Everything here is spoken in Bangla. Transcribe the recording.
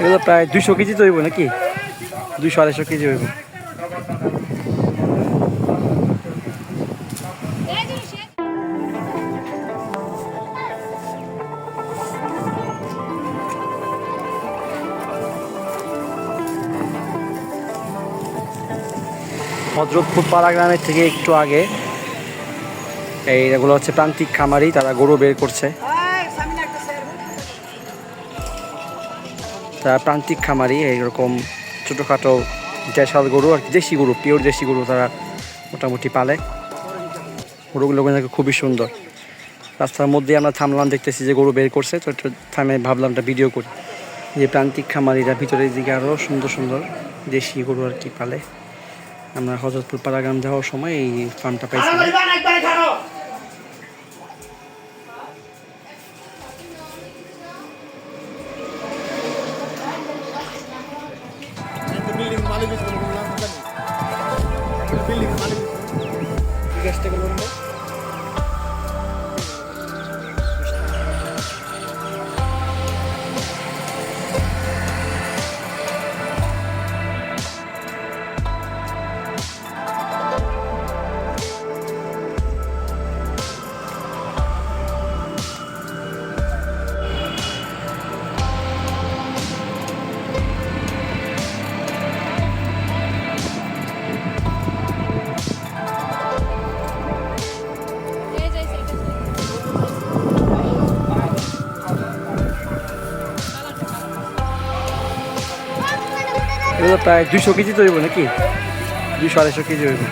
এগুলো প্রায় দুইশো কেজি তো হইব নাকি? দুইশো আড়াইশো কেজি হইব। হজরতপুর পাড়া গ্রামের থেকে একটু আগে, এই এগুলো হচ্ছে প্রান্তিক খামারি, তারা গরু বের করছে। তারা প্রান্তিক খামারি এইরকম ছোটোখাটো দেশাল গরু আর কি দেশি গরু পিওর দেশি গরু তারা মোটামুটি পালে। গরুগুলো নাকি খুবই সুন্দর। রাস্তার মধ্যে আমরা থামলাম দেখতেছি যে গরু বের করছে তো একটু থামে ভাবলাম একটা ভিডিও করি। যে প্রান্তিক খামারিরা ভিতরের দিকে আরও সুন্দর সুন্দর দেশি গরু আর কি পালে। আমরা হজরতপুর পাড়াগ্রাম যাওয়ার সময় এই ফার্মটা পাইছিলাম। বিল্ডিং মালিক গ্যাসটা মালিক এগুলো প্রায় দুশো কেজি তৈরি নাকি? দুশো আড়াইশো কেজি হইব।